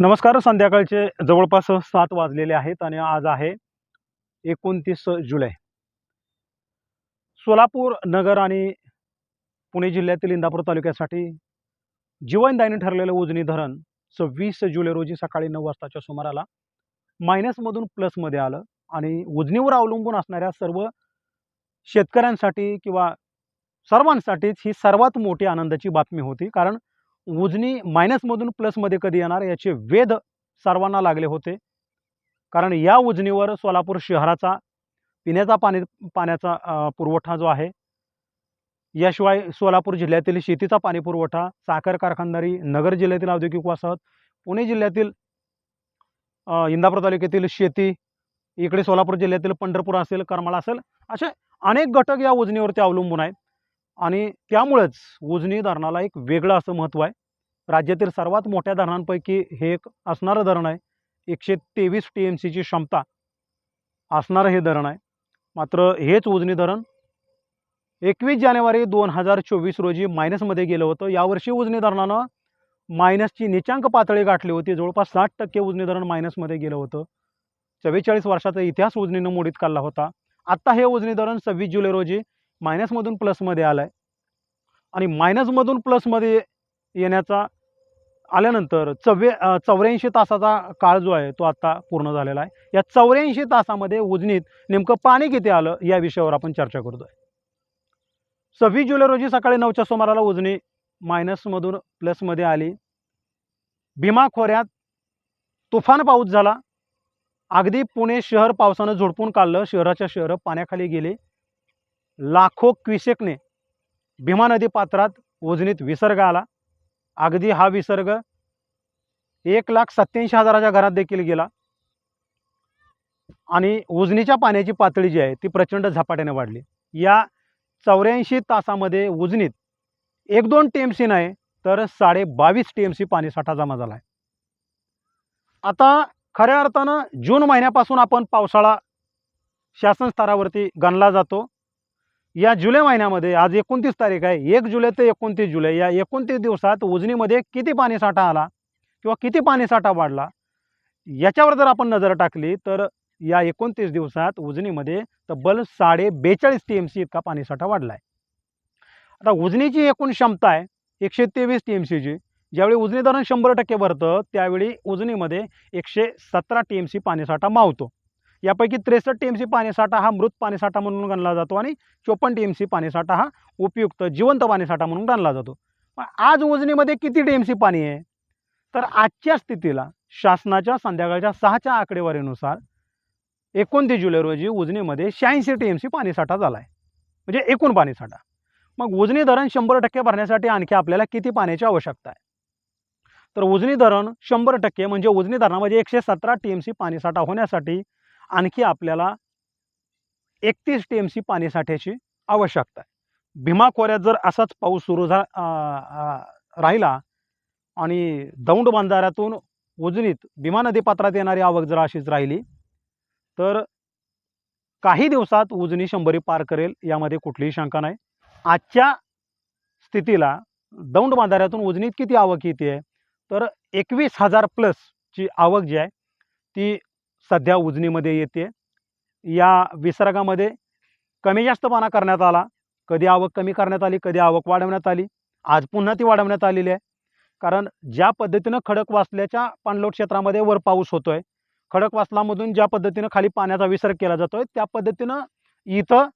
नमस्कार संध्याकाळचे जवळपास सात वाजलेले आहेत आणि आज आहे एकोणतीस जुलै. सोलापूर नगर आणि पुणे जिल्ह्यातील इंदापूर तालुक्यासाठी जीवनदायीने ठरलेलं उजनी धरण सव्वीस जुलै रोजी सकाळी नऊ वाजताच्या सुमाराला मायनसमधून प्लसमध्ये आलं आणि उजनीवर अवलंबून असणाऱ्या सर्व शेतकऱ्यांसाठी किंवा सर्वांसाठीच ही सर्वात मोठी आनंदाची बातमी होती. कारण उजनी मायनसमधून प्लसमध्ये कधी येणार याचे वेध सर्वांना लागले होते. कारण या उजनीवर सोलापूर शहराचा पिण्याचा पाणी पाण्याचा पुरवठा जो आहे याशिवाय सोलापूर जिल्ह्यातील शेतीचा पाणी पुरवठा साखर कारखानदारी नगर जिल्ह्यातील औद्योगिक वसाहत पुणे जिल्ह्यातील इंदापूर तालुक्यातील शेती इकडे सोलापूर जिल्ह्यातील पंढरपूर असेल करमाळा असेल असे अनेक घटक या उजनीवरती अवलंबून आहेत. आणि त्यामुळेच उजनी धरणाला एक वेगळं असं महत्त्व आहे. राज्यातील सर्वात मोठ्या धरणांपैकी हे एक असणारं धरण आहे. एकशे तेवीस टी एम सीची क्षमता असणारं हे धरण आहे. मात्र हेच उजनी धरण एकवीस जानेवारी दोन हजार चोवीस रोजी मायनसमध्ये गेलं होतं. यावर्षी उजनी धरणानं मायनसची निचांक पातळी गाठली होती. जवळपास साठ टक्के उजनी धरण मायनसमध्ये गेलं होतं. चव्वेचाळीस वर्षाचा इतिहास उजनीनं मोडीत काढला होता. आत्ता हे उजनी धरण सव्वीस जुलै रोजी मायनसमधून प्लसमध्ये आलं आहे आणि मायनसमधून प्लसमध्ये येण्याचा आल्यानंतर चव्वे चौऱ्याऐंशी तासाचा काळ जो आहे तो आत्ता पूर्ण झालेला आहे. या चौऱ्याऐंशी तासामध्ये उजनीत नेमकं पाणी किती आलं या विषयावर आपण चर्चा करतो आहे सव्वीस जुलै रोजी सकाळी नऊच्या सुमाराला उजनी मायनसमधून प्लसमध्ये आली. भीमा खोऱ्यात तुफान पाऊस झाला. अगदी पुणे शहर पावसानं झोडपून काढलं. शहराच्या शहरं पाण्याखाली गेले. लाखो क्विसेकने भीमा नदी पात्रात उजनीत विसर्ग आला. अगदी हा विसर्ग एक लाख सत्याऐंशी हजाराच्या घरात देखील गेला. आणि उजनीच्या पाण्याची पातळी जी आहे ती प्रचंड झपाट्याने वाढली. या चौऱ्याऐंशी तासामध्ये उजनीत एक दोन टी एम सी नाही तर साडे बावीस टी एम सी पाणीसाठा जमा झाला आहे आता खऱ्या अर्थानं जून महिन्यापासून आपण पावसाळा शासन स्तरावरती गणला जातो. या जुलै महिन्यामध्ये आज एकोणतीस तारीख आहे एक जुलै ते एकोणतीस जुलै या एकोणतीस दिवसात उजनीमध्ये किती पाणीसाठा आला किंवा किती पाणीसाठा वाढला? याच्यावर जर आपण नजर टाकली तर या एकोणतीस दिवसात उजनीमध्ये तब्बल साडे बेचाळीस टी एम सी इतका पाणीसाठा वाढला आहे आता उजनीची एकूण क्षमता आहे एकशे तेवीस टी एम सीची ज्यावेळी उजनी धरण शंभर टक्के भरतं त्यावेळी उजनीमध्ये एकशे सतरा टी एम सी पाणीसाठा मावतो. यापैकी त्रेसष्ट टी एम सी पाणीसाठा हा मृत पाणीसाठा म्हणून गणला जातो आणि चोपन्न टी एम सी पाणीसाठा हा उपयुक्त जिवंत पाणीसाठा म्हणून गणला जातो. आज उजनीमध्ये किती टी एम सी पाणी आहे? तर आजच्या स्थितीला शासनाच्या संध्याकाळच्या सहाच्या आकडेवारीनुसार एकोणतीस जुलै रोजी उजनीमध्ये शहाऐंशी टी एम सी पाणीसाठा झाला आहे म्हणजे एकूण पाणीसाठा. मग उजनी धरण शंभर टक्के भरण्यासाठी आणखी आपल्याला किती पाण्याची आवश्यकता आहे? तर उजनी धरण शंभर टक्के म्हणजे उजनी धरणामध्ये एकशे सतरा टी एम सी पाणीसाठा होण्यासाठी आणखी आपल्याला एकतीस टी एम सी पाणीसाठ्याची आवश्यकता आहे. भीमा खोऱ्यात जर असाच पाऊस सुरू झा राहिला आणि दौंड बंधाऱ्यातून उजनीत भीमा नदी पात्रात येणारी आवक जर अशीच राहिली तर काही दिवसात उजनी शंभरी पार करेल यामध्ये कुठलीही शंका नाही. आजच्या स्थितीला दौंड बांधाऱ्यातून उजनीत किती आवक येते? आहे तर एकवीस हजार प्लसची आवक जी आहे ती सध्या उजनीमध्ये येते. या विसर्गामध्ये कमी जास्त करण्यात आला. कधी आवक कमी करण्यात आली कधी आवक वाढवण्यात आली. आज पुन्हा ती वाढवण्यात आलेली आहे. कारण ज्या पद्धतीनं खडकवासल्याच्या पाणलोट क्षेत्रामध्ये वर पाऊस होतो आहे खडकवासलामधून ज्या पद्धतीनं खाली पाण्याचा विसर्ग केला जातो आहे त्या पद्धतीनं इथं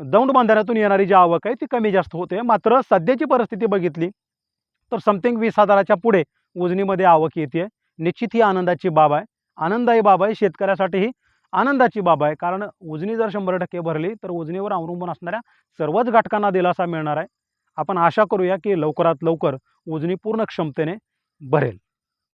दौंड बांधाऱ्यातून येणारी जी आवक आहे ती कमी जास्त होते. मात्र सध्याची परिस्थिती बघितली तर समथिंग वीस हजाराच्या पुढे उजनीमध्ये आवक येते. निश्चित ही आनंदाची बाब आहे. आनंददायी बाब आहे शेतकऱ्यासाठी ही आनंदाची बाब आहे. कारण उजनी जर शंभर टक्के भरली तर उजनीवर अवलंबून असणाऱ्या सर्वच घटकांना दिलासा मिळणार आहे. आपण आशा करूया की लवकरात लवकर उजनी पूर्ण क्षमतेने भरेल.